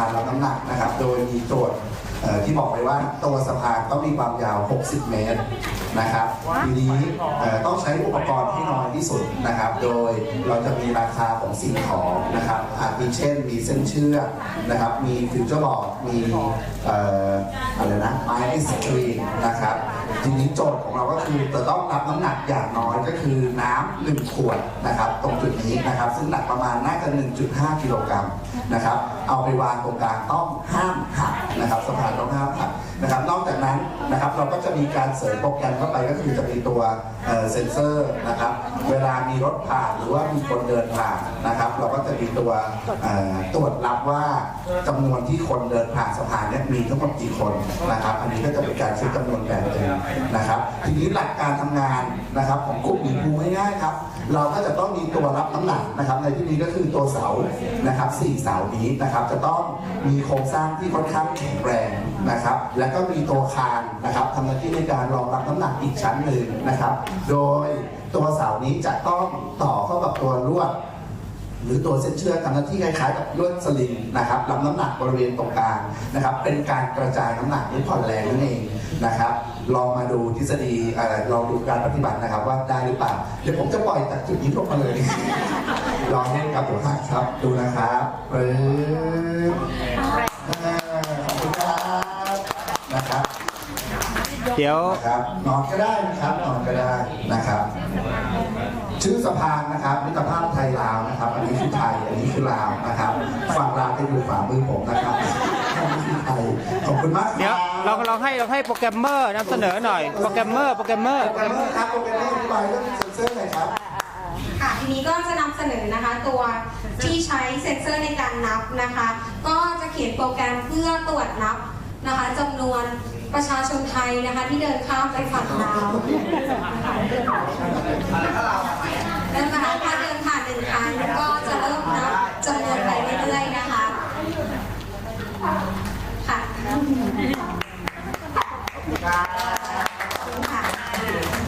การรับน้ำหนักนะครับ โดยมีโจทย์เอ่อที่บอกไปว่าตัวสะพานต้องมีความยาว 60 เมตรนะครับ ทีนี้เอ่อต้องใช้อุปกรณ์ที่น้อยที่สุดนะครับ โดยเราจะมีราคาของสิ่งของนะครับ อาทิเช่น มีเส้นเชือกนะครับ มีฟิวเจอร์บอร์ด มีเอ่ออะไรนะ ไม้ไอศครีมนะครับ ทีนี้โจทย์ของเราก็คือจะต้องรับน้ำหนักอย่างน้อยก็คือน้ำหนึ่งขวดนะครับ ตรงจุดนี้นะครับ ซึ่งหนักประมาณน่าจะ 1.5 กิโลกรัมนะครับ เอาไปวางตรงกลางต้องห้ามหักนะครับสะพานต้องห้าม นั้นนะครับ เราก็จะมีการเสริมโปรแกรมเข้าไปก็คือจะมีตัวเซ็นเซอร์นะครับ เวลามีรถผ่านหรือว่ามีคนเดินผ่านนะครับ เราก็จะมีตัวตรวจรับว่าจำนวนที่คนเดินผ่านสะพานนี่ยมีทั้งหมดกี่คนนะครับ อันนี้ก็จะเป็นการคิดจำนวนแบบหนึ่งนะครับ ทีนี้หลักการทำงานนะครับของกลุ่มหมีภูง่ายๆครับเราก็จะต้องมีตัวรับน้ำหนักนะครับ ในที่นี้ก็คือตัวเสานะครับสี่เสานี้นะครับ จะต้องมีโครงสร้างที่ค่อนข้างแข็งแรงนะครับ แล้วก็มีตัวคานนะครับทำหน้าที่ในการรองรับน้ำหนักอีกชั้นหนึ่งนะครับ โดยตัวเสานี้จะต้องต่อเข้ากับตัวลวดหรือตัวเส้นเชือกทำหน้าที่คล้ายๆกับลวดสลิงนะครับรับน้ำหนักบริเวณตรงกลางนะครับ เป็นการกระจายน้ำหนักด้วยผ่อนแรงนั่นเองนะครับ ลองมาดูทฤษฎีลองดูการปฏิบัตินะครับ ว่าได้หรือเปล่าเดี๋ยวผมจะปล่อยจากจุดนี้ลงมาเลย ลองเล่นครับผมครับดูนะครับปึ๊บ นะครับ เดี๋ยวนะครับนอนก็ได้นะครับนอนก็ได้นะครับ ชื่อสะพานนะครับมิตรภาพไทยลาวนะครับ อันนี้คือไทยอันนี้คือลาวนะครับฝั่งลาวจะอยู่ฝ่ามือผมนะครับอันนี้คือไทยขอบคุณมากครับเดี๋ยวเราลองให้เราให้โปรแกรมเมอร์นำเสนอหน่อยโปรแกรมเมอร์โปรแกรมเมอร์โปรแกรมเมอร์ครับโปรแกรมเมอร์อธิบายเรื่องเซ็นเซอร์หน่อยครับค่ะทีนี้ก็จะนำเสนอนะคะตัวที่ใช้เซ็นเซอร์ในการนับนะคะ ก็จะเขียนโปรแกรมเพื่อตรวจนับ นะคะจำนวนประชาชนไทยนะคะที่เดินข้ามไปฝั่งลาวเดิน